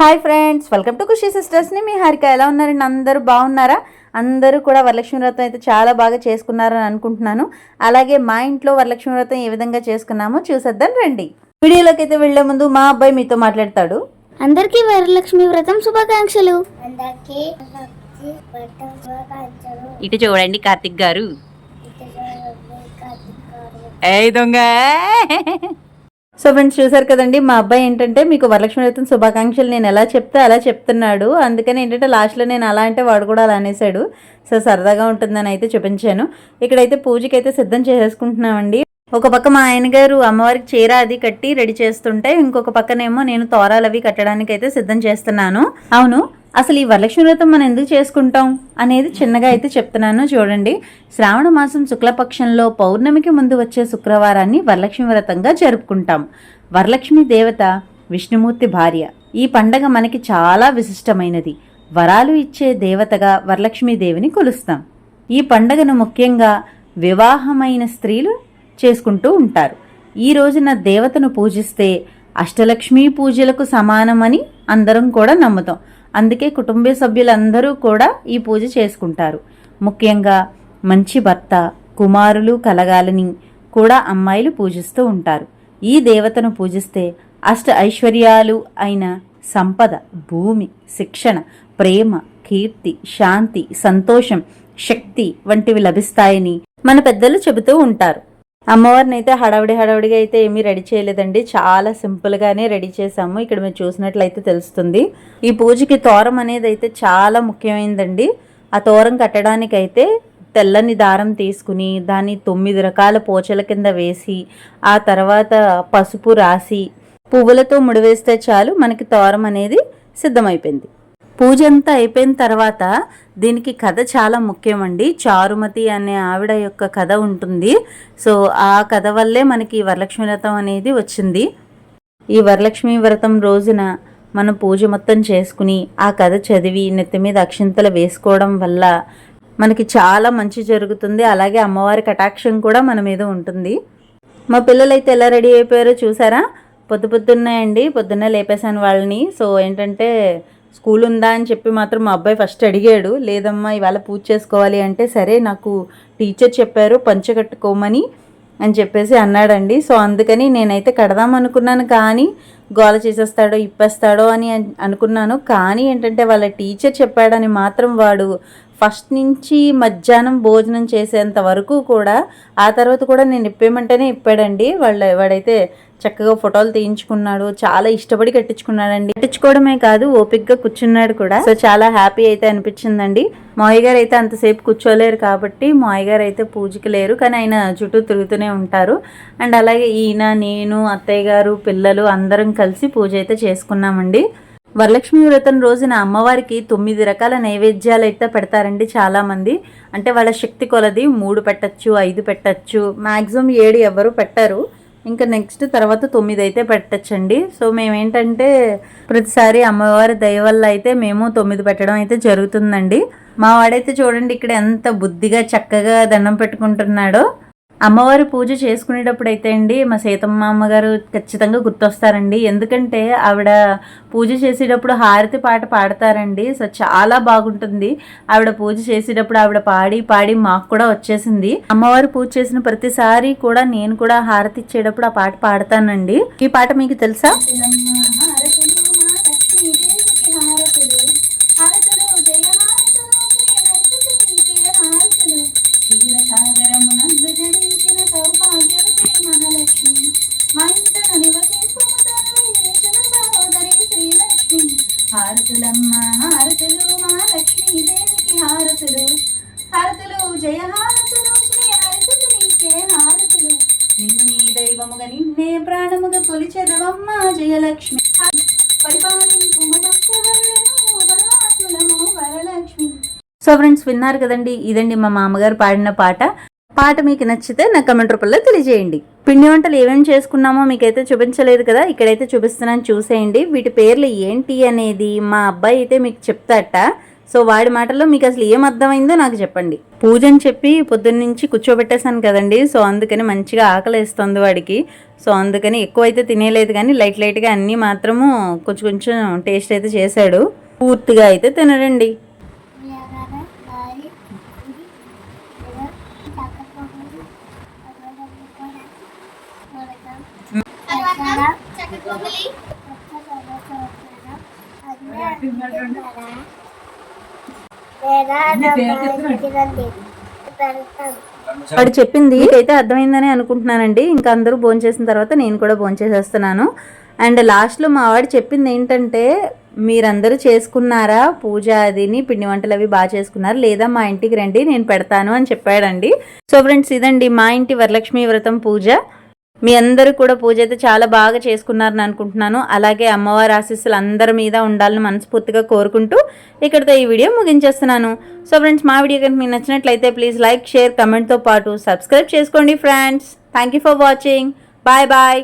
Hi friends welcome to Khushi సిస్టర్స్ని మీ హారిక. ఎలా ఉన్నారండి అందరూ బాగున్నారా? అందరూ కూడా వరలక్ష్మి వ్రతం అయితే చాలా బాగా చేసుకున్నారని అనుకుంటున్నాను. అలాగే మా ఇంట్లో వరలక్ష్మి వ్రతం ఏ విధంగా చేసుకున్నామో చూసేద్దాం రండి. వీడియోలోకి అయితే వెళ్ళే ముందు మా అబ్బాయి మీతో మాట్లాడతాడు. అందరికీ వరలక్ష్మి వ్రతం శుభాకాంక్షలు. అందరికీ భక్తి పట్టం శుభాకాంక్షలు. ఇటు చూడండి కార్తిక్ గారు. ఇటు చూడండి కార్తీక్ గారు. ఏ దొంగ. సో ఫ్రెండ్స్ చూసారు కదండి మా అబ్బాయి ఏంటంటే మీకు వరలక్ష్మి వ్రతం శుభాకాంక్షలు నేను ఎలా చెప్తే అలా చెప్తున్నాడు. అందుకని ఏంటంటే లాస్ట్లో నేను అలా అంటే వాడు కూడా అలా అనేసాడు సో సరదాగా ఉంటుందని అయితే చూపించాను. ఇక్కడైతే పూజకి అయితే సిద్ధం చేసేసుకుంటున్నామండి. ఒక పక్క మా ఆయన గారు అమ్మవారికి చీర అది కట్టి రెడీ చేస్తుంటే ఇంకొక పక్కనేమో నేను తోరాలు అవి కట్టడానికి అయితే సిద్ధం చేస్తున్నాను. అవును అసలు ఈ వరలక్ష్మి వ్రతం మనం ఎందుకు చేసుకుంటాం అనేది చిన్నగా అయితే చెప్తున్నాను చూడండి. శ్రావణ మాసం శుక్లపక్షంలో పౌర్ణమికి ముందు వచ్చే శుక్రవారాన్ని వరలక్ష్మి వ్రతంగా జరుపుకుంటాం. వరలక్ష్మి దేవత విష్ణుమూర్తి భార్య. ఈ పండగ మనకి చాలా విశిష్టమైనది. వరాలు ఇచ్చే దేవతగా వరలక్ష్మీదేవిని కొలుస్తాం. ఈ పండగను ముఖ్యంగా వివాహమైన స్త్రీలు చేసుకుంటూ ఉంటారు. ఈ రోజున దేవతను పూజిస్తే అష్టలక్ష్మీ పూజలకు సమానమని అందరం కూడా నమ్ముతాం. అందుకే కుటుంబ సభ్యులందరూ కూడా ఈ పూజ చేసుకుంటారు. ముఖ్యంగా మంచి భర్త కుమారులు కలగాలని కూడా అమ్మాయిలు పూజిస్తూ ఉంటారు. ఈ దేవతను పూజిస్తే అష్ట ఐశ్వర్యాలు అయిన సంపద భూమి శిక్షణ ప్రేమ కీర్తి శాంతి సంతోషం శక్తి వంటివి లభిస్తాయని మన పెద్దలు చెబుతూ ఉంటారు. అమ్మవారిని అయితే హడావిడి హడావిడిగా అయితే ఏమీ రెడీ చేయలేదండి. చాలా సింపుల్గానే రెడీ చేసాము ఇక్కడ మీరు చూసినట్లయితే తెలుస్తుంది. ఈ పూజకి తోరం అనేది అయితే చాలా ముఖ్యమైనదండి ఆ తోరం కట్టడానికైతే తెల్లని దారం తీసుకుని దాన్ని తొమ్మిది రకాల పోచల కింద వేసి ఆ తర్వాత పసుపు రాసి పువ్వులతో ముడివేస్తే చాలు మనకి తోరం అనేది సిద్ధమైపోయింది. పూజ అంతా అయిపోయిన తర్వాత దీనికి కథ చాలా ముఖ్యమండి. చారుమతి అనే ఆవిడ యొక్క కథ ఉంటుంది. సో ఆ కథ వల్లే మనకి వరలక్ష్మి వ్రతం అనేది వచ్చింది. ఈ వరలక్ష్మి వ్రతం రోజున మనం పూజ మొత్తం చేసుకుని ఆ కథ చదివి నెత్తి మీద అక్షింతలు వేసుకోవడం వల్ల మనకి చాలా మంచి జరుగుతుంది. అలాగే అమ్మవారి కటాక్షం కూడా మన మీద ఉంటుంది. మా పిల్లలైతే ఎలా రెడీ అయిపోయారో చూసారా? పొద్దు పొద్దున్నే అండి. పొద్దున్నే లేపేశాను వాళ్ళని. సో ఏంటంటే స్కూల్ ఉందా అని చెప్పి మాత్రం మా అబ్బాయి ఫస్ట్ అడిగాడు లేదమ్మా ఇవాళ పూజ చేసుకోవాలి అంటే సరే నాకు టీచర్ చెప్పారు పంచ కట్టుకోమని అని చెప్పేసి అన్నాడండి. సో అందుకని నేనైతే కడదాం అనుకున్నాను కానీ గోల చేసేస్తాడో ఇప్పేస్తాడో అని అనుకున్నాను. కానీ ఏంటంటే వాళ్ళ టీచర్ చెప్పాడని మాత్రం వాడు ఫస్ట్ నుంచి మధ్యాహ్నం భోజనం చేసేంత వరకు కూడా ఆ తర్వాత కూడా నేను ఇప్పేయమంటేనే ఇప్పాడండి. వాళ్ళ వాడైతే చక్కగా ఫోటోలు తీయించుకున్నాడు. చాలా ఇష్టపడి కట్టించుకున్నాడండి. కట్టించుకోవడమే కాదు ఓపిక్గా కూర్చున్నాడు కూడా. సో చాలా హ్యాపీ అయితే అనిపించిందండి. మావయ్య గారు అయితే అంతసేపు కూర్చోలేరు కాబట్టి మావయ్య గారు అయితే పూజకి లేరు. కానీ ఆయన చుట్టూ తిరుగుతూనే ఉంటారు. అండ్ అలాగే ఈయన నేను అత్తయ్య గారు పిల్లలు అందరం కలిసి పూజ అయితే చేసుకున్నామండి. వరలక్ష్మి వ్రతం రోజున అమ్మవారికి తొమ్మిది రకాల నైవేద్యాలు అయితే పెడతారండి చాలా మంది అంటే వాళ్ళ శక్తి కొలది మూడు పెట్టచ్చు ఐదు పెట్టచ్చు మాక్సిమం ఏడు ఎవరు పెట్టరు. ఇంకా నెక్స్ట్ తర్వాత తొమ్మిది అయితే పెట్టచ్చండి. సో మేమేంటంటే ప్రతిసారి అమ్మవారి దయ వల్ల అయితే మేము తొమ్మిది పెట్టడం అయితే జరుగుతుందండి. మా వాడైతే చూడండి ఇక్కడ ఎంత బుద్ధిగా చక్కగా దండం పెట్టుకుంటున్నాడో. అమ్మవారి పూజ చేసుకునేటప్పుడు అయితే అండి మా సీతమ్మ అమ్మగారు ఖచ్చితంగా గుర్తొస్తారండి. ఎందుకంటే ఆవిడ పూజ చేసేటప్పుడు హారతి పాట పాడతారండి. సో చాలా బాగుంటుంది. ఆవిడ పూజ చేసేటప్పుడు ఆవిడ పాడి పాడి మాకు కూడా వచ్చేసింది. అమ్మవారి పూజ చేసిన ప్రతిసారి కూడా నేను కూడా హారతి ఇచ్చేటప్పుడు ఆ పాట పాడతానండి. ఈ పాట మీకు తెలుసా? హారతులు మా లక్ష్మీదేవికి హారతులు. హారతులు జయ హారతులు శ్రీ హారతులు నీకే హారతులు. నిన్ను నీ దైవముగా నిన్నే ప్రాణముగా కొలిచెదవమ్మ జయలక్ష్మి పరిపాలింపు భక్తవరులను వరలక్ష్మి. సో ఫ్రెండ్స్ విన్నారు కదండి ఇదండి మా మామగారు పాడిన పాట. పాట మీకు నచ్చితే నా కమెంట్ రూపంలో తెలియజేయండి. పిండి వంటలు ఏమేమి చేసుకున్నామో మీకైతే చూపించలేదు కదా ఇక్కడైతే చూపిస్తున్నాను చూసేయండి. వీటి పేర్లు ఏంటి అనేది మా అబ్బాయి అయితే మీకు చెప్తాట. సో వాడి మాటల్లో మీకు అసలు ఏం అర్థమైందో నాకు చెప్పండి. పూజ అని చెప్పి పొద్దున్న నుంచి కూర్చోబెట్టేశాను కదండి సో అందుకని మంచిగా ఆకలి వేస్తుంది వాడికి. సో అందుకని ఎక్కువ అయితే తినేలేదు కానీ లైట్ లైట్గా అన్నీ మాత్రము కొంచెం కొంచెం టేస్ట్ అయితే చేశాడు. పూర్తిగా అయితే తినడండి. వాడు చెప్పింది అయితే అర్థమైందని అనుకుంటున్నానండి. ఇంకా అందరూ భోంచేసిన తర్వాత నేను కూడా భోంచేసేస్తున్నాను అండ్ లాస్ట్లో మా వాడు చెప్పింది ఏంటంటే మీరందరూ చేసుకున్నారా? పూజ అదిని పిండి వంటలు అవి బాగా చేసుకున్నారు? లేదా మా ఇంటికి రండి నేను పెడతాను అని చెప్పాడండి. సో ఫ్రెండ్స్ ఇదండి మా ఇంటి వరలక్ష్మి వ్రతం పూజ. మీ అందరూ కూడా పూజ అయితే చాలా బాగా చేసుకున్నారని అనుకుంటున్నాను. అలాగే అమ్మవారి ఆశీస్సులు అందరి మీద ఉండాలని మనస్ఫూర్తిగా కోరుకుంటూ ఇక్కడితో ఈ వీడియో ముగించేస్తున్నాను. సో ఫ్రెండ్స్ మా వీడియో కనుక మీకు నచ్చినట్లయితే ప్లీజ్ లైక్ షేర్ కమెంట్తో పాటు సబ్స్క్రైబ్ చేసుకోండి friends. Thank you for watching bye bye